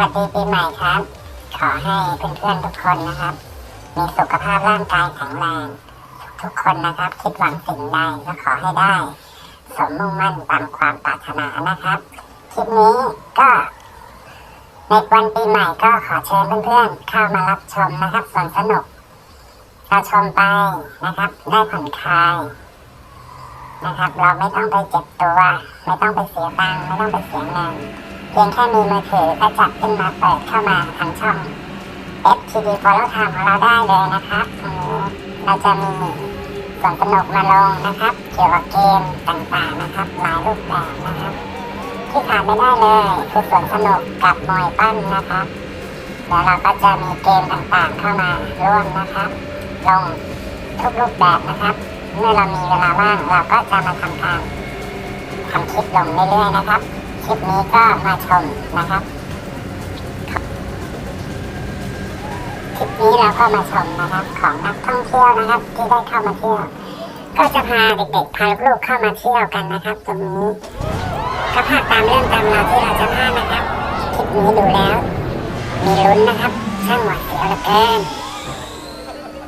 วัสดีปีใหม่ครับ ขอให้เพื่อนๆทุกคนนะครับ มีสุขภาพร่างกายแข็งแรง ทุกคนนะครับ คิดหวังสิ่งใดก็ขอให้ได้ สมมุ่งมั่นตามความปรารถนานะครับ คลิปนี้ก็ในวันปีใหม่ก็ขอเชิญเพื่อนๆเข้ามารับชมนะครับสวนสนุกเราชมไปนะครับ ได้ผ่อนคลายนะครับ เราไม่ต้องไปเจ็บตัว ไม่ต้องไปเสียตังค์ไม่ต้องไปเสียเงิน เพียงแค่มีมือถือก็จับขึ้นมาเปิดเข้ามาทางช่อง FTD Follow Time ของเราได้เลยนะครับเราจะมีส่วนสนุกมาลงนะครับ เกี่ยวกับเกมต่างๆนะครับ หลายรูปแบบนะครับที่ขาดไม่ได้เลยคือส่วนสนุกกับมวยปั้นนะครับเดี๋ยวเราก็จะมีเกมต่างๆเข้ามาร่วมนะครับ ลงทุกรูปแบบนะครับ เมื่อเรามีเวลาว่างเราก็จะมาทำการทำคลิปลงเรื่อยๆนะครับ คลิปนี้ก็มาชมนะครับคลิปนี้เราก็มาชมนะครับของนักท่องเที่ยวนะครับที่ได้เข้ามาเที่ยวก็จะพาเด็กๆพาลูกเข้ามาเที่ยวกันนะครับ ตรงนี้ก็พาตามเรื่องตามราวที่เราจะพานะครับคลิปนี้ดูแล้ว มีลุ้นนะครับช่างหวาดเสียวเหลือเกิน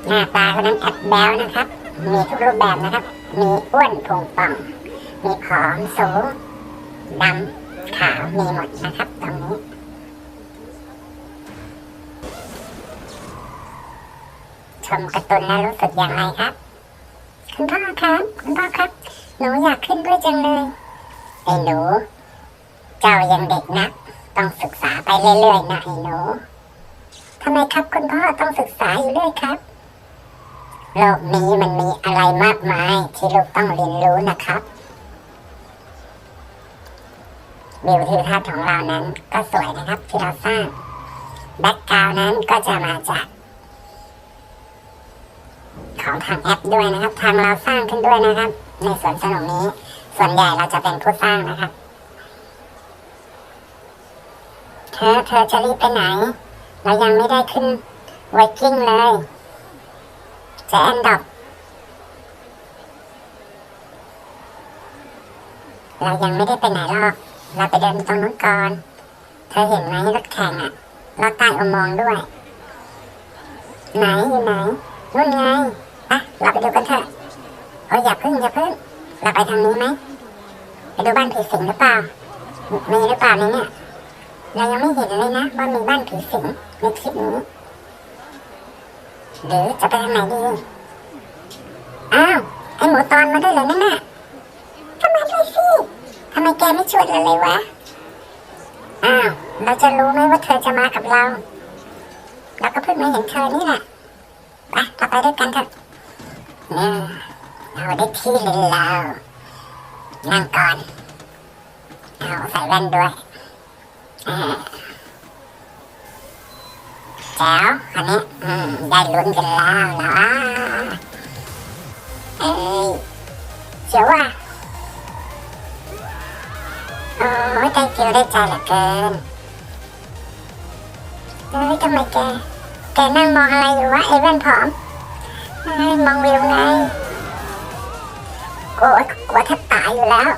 หน้าตาคนนั้นแอบแบ๊วนะครับ มีทุกรูปแบบนะครับ มีอ้วนพุงป่องมีผอมสูงดำ ขาวมีหมดนะครับตรงนี้ชมการ์ตูนแล้วรู้สึกอย่างไรครับ คุณพ่อครับ คุณพ่อครับ หนูอยากขึ้นด้วยจังเลยไอ้หนู เจ้ายังเด็กนะต้องศึกษาไปเรื่อยๆนะไอ้หนูทำไมครับคุณพ่อต้องศึกษาอยู่เรื่อยครับโลกนี้มันมีอะไรมากมายที่ลูกต้องเรียนรู้นะครับ วิวทิวทัศน์ของเรานั้นก็สวยนะครับที่เราสร้างแบ็กกราวนั้นก็จะมาจากของทางแอปด้วยนะครับ ทางเราสร้างขึ้นด้วยนะครับ ในสวนสนุกนี้ ส่วนใหญ่เราจะเป็นผู้สร้างนะครับ เธอเธอจะรีบไปไหน เรายังไม่ได้ขึ้นไวกิ้งเลยจะแอนดอกเรายังไม่ได้ไปไหนหรอก เราไปเดินตรงนู้นก่อน เธอเห็นไหมรถแข่งอะรถใต้อุโมงค์ด้วย ไหนอยู่ไหนนู่นไงไปเราไปดูกันเถอะโอ้ยอย่าพึ่งอย่าพึ่งเราไปทางนี้ไหมไปดูบ้านผีสิงหรือเปล่า มีหรือเปล่าในเนี่ยเรายังไม่เห็นเลยนะว่ามีบ้านผีสิงในคลิปนี้หรือจะไปทางไหนดี อ้าว ไอหมูตอนมาด้วยเหรอนั่นน่ะก็มาด้วยสิ ทำไมแกไม่ชวนเราเลยวะ อ้าว เราจะรู้ไหมว่าเธอจะมากับเรา เราก็เพิ่งมาเห็นเธอนี่แหละไปเราไปด้วยกันเถอะเนี่ยเราได้ที่เลยเรานั่งก่อนเอาใส่แว่นด้วยแจ๋วอันนี้ได้ลุ้นกันแล้วนะเอ้ยเสียวว่ะ อ้ยใจเสียวได้ใจเหลือเกินเฮ้ยทำไมแก แกนั่งมองอะไรอยู่วะไอ้แว่นผอมเฮ้ยมองวิวไงกลัวกลัวแทบตายอยู่แล้ว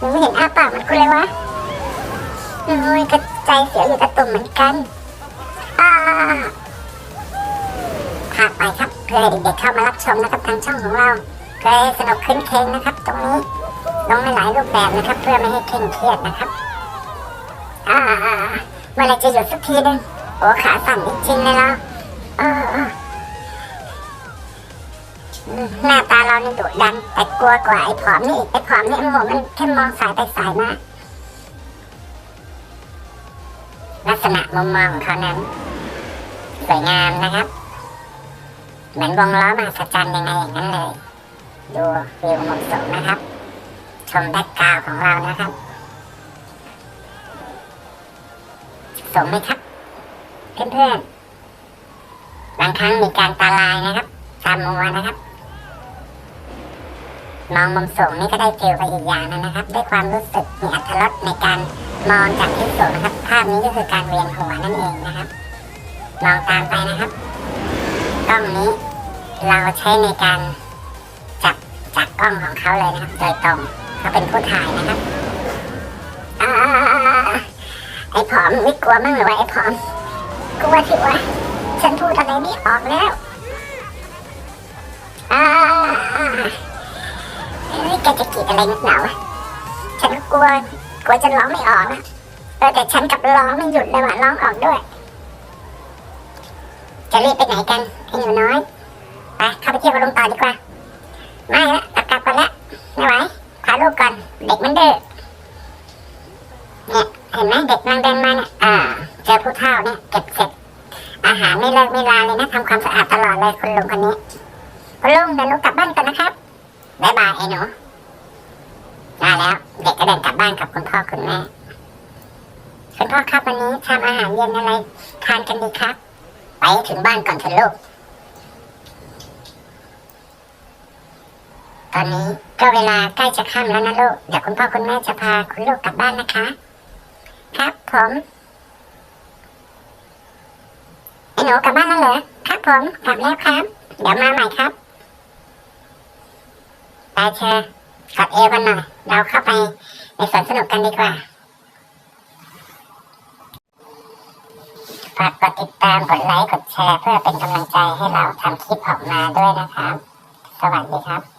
ยังไม่เห็นอ้าปากมันกูเลยวะโอ้ยกระใจเสียวอยู่กระตุ่มเหมือนกันอ้าพากไปครับเพื่อเด็กๆเข้ามารับชมนะครับทางช่องของเราเพื่อสนุกขึ้นเคงนะครับตรงนี้ ลงในหลายรูปแบบนะครับ เพื่อไม่ให้เคร่งเครียดนะครับ อ่าเมื่อไรจะหยุดสักทีนึงโอ้ขาสั่นจริงๆเลยเราเออเออหน้าตาเรานี่ดุดัน แต่กลัวกว่าไอ้ผอมนี่ไอ้ผอมนี่โอ้โหมันแค่มองสายไปสายมาลักษณะมุมมองของเขานั้นสวยงามนะครับ เหมือนวงล้อมาสจันยังไงอย่างนั้นเลย ดูวิวมุมสูงนะครับ ชมแบ็กกราวของเรานะครับสมไหมครับ เพื่อนๆบางครั้งมีการตาลายนะครับตามมัวนะครับมองมุมสูงนี่ก็ได้ฟิลไปอีกอย่างนึงนะครับ ด้วยความรู้สึกมีอัตรสในการมองจากที่สูงนะครับ ภาพนี้ก็คือการเวียนหัวนั่นเองนะครับมองตามไปนะครับกล้องนี้เราใช้ในการจับจากกล้องของเขาเลยนะครับ โดยตรง เขาเป็นผู้ถ่ายนะครับอ่าไออ้ผอมไม่กลัวมั้งเหรือวะไอ้ผอมกลัวสิวะฉันพูดอะไรไม่ออกแล้วอ่าเฮ้ยแกจะกรีดอะไรนักหนาวะฉันก็กลัวกลัวจะร้องไม่ออกนะเออแต่ฉันกับร้องไม่หยุดเลยว่ะร้องออกด้วย จะรีบไปไหนกันไอ้หนูน้อยไปเข้าไปเที่ยวกับลุงต่อดีกว่าไม่ละกลับกลับก่อนละไม่ไหวพาลูกก่อน เด็กมันดื้อเนี่ยเห็นไหมเด็กนั่งเดินมาเนี่ยอ่าเจอผู้เฒ่าเนี่ยเก็บเสร็จอาหารไม่เลิกไม่ลาเลยนะทำความสะอาดตลอดเลยคุณลุงคนนี้คุณลุงเดินลุกกลับบ้านก่อนนะครับบ๊ายบายไอ้หนูมาแล้ว เด็กก็เดินกลับบ้านกับคุณพ่อคุณแม่คุณพ่อครับวันนี้ทำอาหารเย็นอะไรทานกันดีครับ ไปถึงบ้านก่อนเถอะลูก ตอนนี้ก็เวลาใกล้จะค่ำแล้วนะลูก เดี๋ยวคุณพ่อคุณแม่จะพาคุณลูกกลับบ้านนะคะ ครับผมไอ้หนูกลับบ้านแล้วเหรอ ครับผม กลับแล้วครับ เดี๋ยวมาใหม่ครับไปเชญกอดเอวกันหน่อย เราเข้าไปในสวนสนุกกันดีกว่าฝากกดติดตาม กดไลค์ กดแชร์ เพื่อเป็นกำลังใจให้เราทำคลิปออกมาด้วยนะครับ สวัสดีครับ